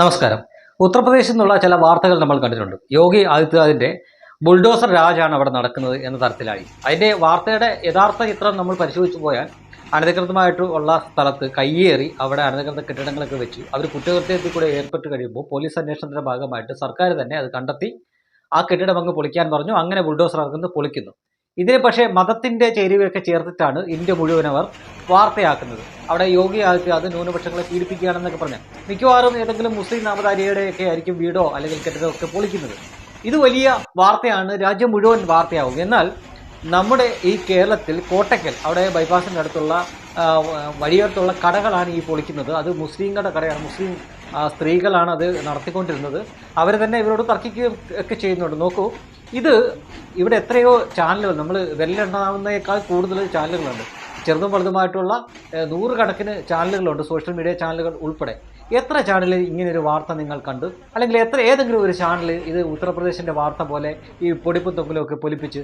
നമസ്കാരം. ഉത്തർപ്രദേശിൽ നിന്നുള്ള ചില വാർത്തകൾ നമ്മൾ കണ്ടിട്ടുണ്ട്. യോഗി ആദിത്യനാഥിന്റെ ബുൾഡോസർ രാജാണ് അവിടെ നടക്കുന്നത് എന്ന തരത്തിലായി. അതിന്റെ വാർത്തയുടെ യഥാർത്ഥ ചിത്രം നമ്മൾ പരിശോധിച്ചു പോയാൽ അനധികൃതമായിട്ടുള്ള സ്ഥലത്ത് കയ്യേറി അവിടെ അനധികൃത കെട്ടിടങ്ങളൊക്കെ വെച്ച് അവർ കുറ്റകൃത്യത്തിൽ കൂടെ ഏർപ്പെട്ട് കഴിയുമ്പോൾ പോലീസ് അന്വേഷണത്തിന്റെ ഭാഗമായിട്ട് സർക്കാർ തന്നെ അത് കണ്ടെത്തി ആ കെട്ടിടം അങ്ങ് പൊളിക്കാൻ പറഞ്ഞു. അങ്ങനെ ബുൾഡോസർ ഇറങ്ങുന്നത് പൊളിക്കുന്നു. ഇതിന് പക്ഷേ മതത്തിന്റെ ചേരുവയൊക്കെ ചേർത്തിട്ടാണ് ഇന്ത്യ മുഴുവൻ അവർ വാർത്തയാക്കുന്നത്. അവിടെ യോഗി ആദിത്യനാഥ് ന്യൂനപക്ഷങ്ങളെ പീഡിപ്പിക്കുകയാണെന്നൊക്കെ പറഞ്ഞ് മിക്കവാറും ഏതെങ്കിലും മുസ്ലിം നാമധാരിയുടെയൊക്കെ ആയിരിക്കും വീടോ അല്ലെങ്കിൽ കെട്ടിടമോ ഒക്കെ പൊളിക്കുന്നത്. ഇത് വലിയ വാർത്തയാണ്. രാജ്യം മുഴുവൻ വാർത്തയാവും എന്നാൽ നമ്മുടെ ഈ കേരളത്തിൽ കോട്ടക്കൽ അവിടെ ബൈപ്പാസിന്റെ അടുത്തുള്ള വഴിയടുത്തുള്ള കടകളാണ് ഈ പൊളിക്കുന്നത്. അത് മുസ്ലിങ്ങളുടെ കടയാണ്. മുസ്ലിം സ്ത്രീകളാണ് അത് നടത്തിക്കൊണ്ടിരുന്നത്. അവർ തന്നെ ഇവരോട് തർക്കിക്കുകയും ഒക്കെ ചെയ്യുന്നുണ്ട്. നോക്കൂ ഇത് ഇവിടെ എത്രയോ ചാനലുകൾ നമ്മൾ വെല്ലെണ്ണാവുന്നതിനേക്കാൾ കൂടുതൽ ചാനലുകളുണ്ട്. ചെറുതും വലുതുമായിട്ടുള്ള നൂറുകണക്കിന് ചാനലുകളുണ്ട് സോഷ്യൽ മീഡിയ ചാനലുകൾ ഉൾപ്പെടെ. എത്ര ചാനലിൽ ഇങ്ങനെ ഒരു വാർത്ത നിങ്ങൾ കണ്ടു? അല്ലെങ്കിൽ എത്ര ഏതെങ്കിലും ഒരു ചാനൽ ഇത് ഉത്തർപ്രദേശിന്റെ വാർത്ത പോലെ ഈ പൊടിപ്പും തൊക്കിലൊക്കെ പൊലിപ്പിച്ച്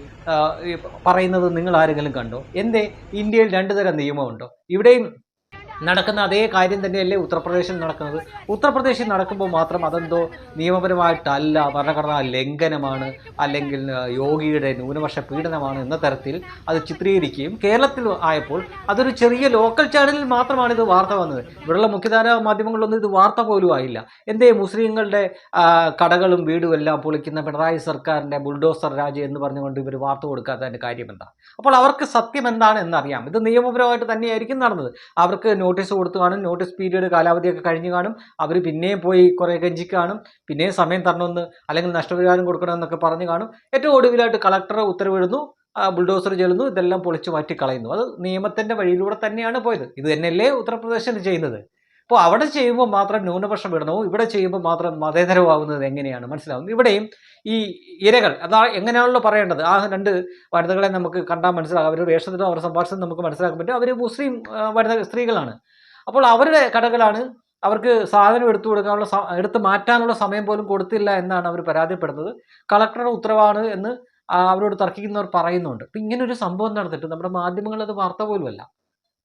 പറയുന്നത് നിങ്ങൾ ആരെങ്കിലും കണ്ടോ? എന്തേ ഇന്ത്യയിൽ രണ്ടു തരം നിയമമുണ്ടോ? ഇവിടെയും നടക്കുന്ന അതേ കാര്യം തന്നെയല്ലേ ഉത്തർപ്രദേശിൽ നടക്കുന്നത്. ഉത്തർപ്രദേശിൽ നടക്കുമ്പോൾ മാത്രം അതെന്തോ നിയമപരമായിട്ടല്ല ഭരണഘടനാ ലംഘനമാണ് അല്ലെങ്കിൽ യോഗിയുടെ ന്യൂനപക്ഷ പീഡനമാണ് എന്ന തരത്തിൽ അത് ചിത്രീകരിക്കുകയും കേരളത്തിൽ ആയപ്പോൾ അതൊരു ചെറിയ ലോക്കൽ ചാനലിൽ മാത്രമാണ് ഇത് വാർത്ത വന്നത്. ഇവിടെയുള്ള മുഖ്യധാര മാധ്യമങ്ങളിലൊന്നും ഇത് വാർത്ത പോലും ആയില്ല. എന്തേ മുസ്ലിങ്ങളുടെ കടകളും വീടും എല്ലാം പൊളിക്കുന്ന പിണറായി സർക്കാരിന്റെ ബുൾഡോസർ രാജ് എന്ന് പറഞ്ഞുകൊണ്ട് ഇവർ വാർത്ത കൊടുക്കാത്തതിന്റെ കാര്യം എന്താ അപ്പോൾ അവർക്ക് സത്യം എന്താണ് എന്നറിയാം. ഇത് നിയമപരമായിട്ട് തന്നെയായിരിക്കും നടന്നത്. അവർക്ക് നോട്ടീസ് കൊടുത്തു കാണും. നോട്ടീസ് പീരീഡ് കാലാവധിയൊക്കെ കഴിഞ്ഞ് കാണും. അവർ പിന്നെയും പോയി കുറേ ഗഞ്ചി കാണും. പിന്നെയും സമയം തരണമെന്ന് അല്ലെങ്കിൽ നഷ്ടപരിഹാരം കൊടുക്കണമെന്നൊക്കെ പറഞ്ഞു കാണും. ഏറ്റവും ഒടുവിലായിട്ട് കളക്ടർ ഉത്തരവിടുന്നു ബുൾഡോസർ ചെല്ലുന്നു. ഇതെല്ലാം പൊളിച്ചു മാറ്റി കളയുന്നു അത് നിയമത്തിന്റെ വഴിയിലൂടെ തന്നെയാണ് പോയത്. ഇത് തന്നെയല്ലേ ഉത്തർപ്രദേശിൽ ചെയ്യുന്നത്? അപ്പോൾ അവിടെ ചെയ്യുമ്പോൾ മാത്രം ന്യൂനപക്ഷം വിടണോ ഇവിടെ ചെയ്യുമ്പോൾ മാത്രം മതേതരമാവുന്നത് എങ്ങനെയാണ്? മനസ്സിലാവുന്നത് ഇവിടെയും ഈ ഇരകൾ അതാ എങ്ങനെയാണല്ലോ പറയേണ്ടത്? ആ രണ്ട് വനിതകളെ നമുക്ക് കണ്ടാൽ മനസ്സിലാകും. അവരുടെ വേഷത്തിലും അവരുടെ സംഭാഷണം നമുക്ക് മനസ്സിലാക്കാൻ പറ്റും. അവർ മുസ്ലിം വനിത സ്ത്രീകളാണ്. അപ്പോൾ അവരുടെ കടകളാണ് അവർക്ക് സാധനം എടുത്തു കൊടുക്കാനുള്ള എടുത്ത് മാറ്റാനുള്ള സമയം പോലും കൊടുത്തില്ല എന്നാണ് അവർ പരാതിപ്പെടുന്നത്. കളക്ടറുടെ ഉത്തരവാണ് എന്ന് അവരോട് തർക്കിക്കുന്നവർ പറയുന്നുണ്ട്. അപ്പം ഇങ്ങനൊരു സംഭവം നടന്നിട്ട് നമ്മുടെ മാധ്യമങ്ങൾ അത് വാർത്ത പോലുമല്ല.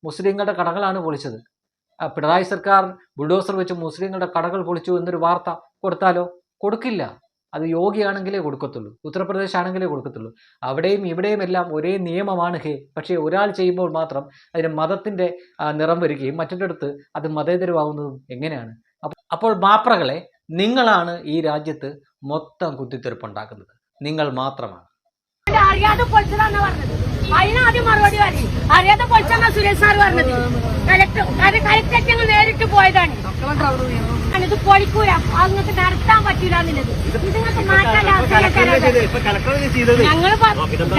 മുസ്ലിങ്ങളുടെ കടകളാണ് പൊളിച്ചത്. പിണറായി സർക്കാർ ബുൾഡോസർ വെച്ച് മുസ്ലിങ്ങളുടെ കടകൾ പൊളിച്ചു എന്നൊരു വാർത്ത കൊടുത്താലോ? കൊടുക്കില്ല. അത് യോഗിയാണെങ്കിലേ കൊടുക്കത്തുള്ളൂ. ഉത്തർപ്രദേശ് ആണെങ്കിലേ കൊടുക്കത്തുള്ളൂ. അവിടെയും ഇവിടെയും എല്ലാം ഒരേ നിയമമാണ് ഹേ. പക്ഷേ ഒരാൾ ചെയ്യുമ്പോൾ മാത്രം അതിന് മതത്തിന്റെ നിറം വരികയും മറ്റൊരിടത്ത് അത് മതേതരമാവുന്നതും എങ്ങനെയാണ്? അപ്പോൾ മാപ്രകളെ നിങ്ങളാണ് ഈ രാജ്യത്ത് മൊത്തം കുത്തിത്തെറുപ്പുണ്ടാക്കുന്നത് നിങ്ങൾ മാത്രമാണ്. അറിയാതെ അതിനാദ്യം മറുപടി പറയും. അറിയാതെ പൊളിച്ചാണ് സുരേഷ് സാർ പറഞ്ഞത്. കലക്ടർ അത് കലക്ടറേറ്റ് ഞങ്ങൾ നേരിട്ട് പോയതാണ്. ഇത് പൊളിക്കൂല. അങ്ങക്ക് നടത്താൻ പറ്റൂലെന്നുള്ളത് ഇത് നിങ്ങൾക്ക് മാറ്റാൻ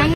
ഞങ്ങൾ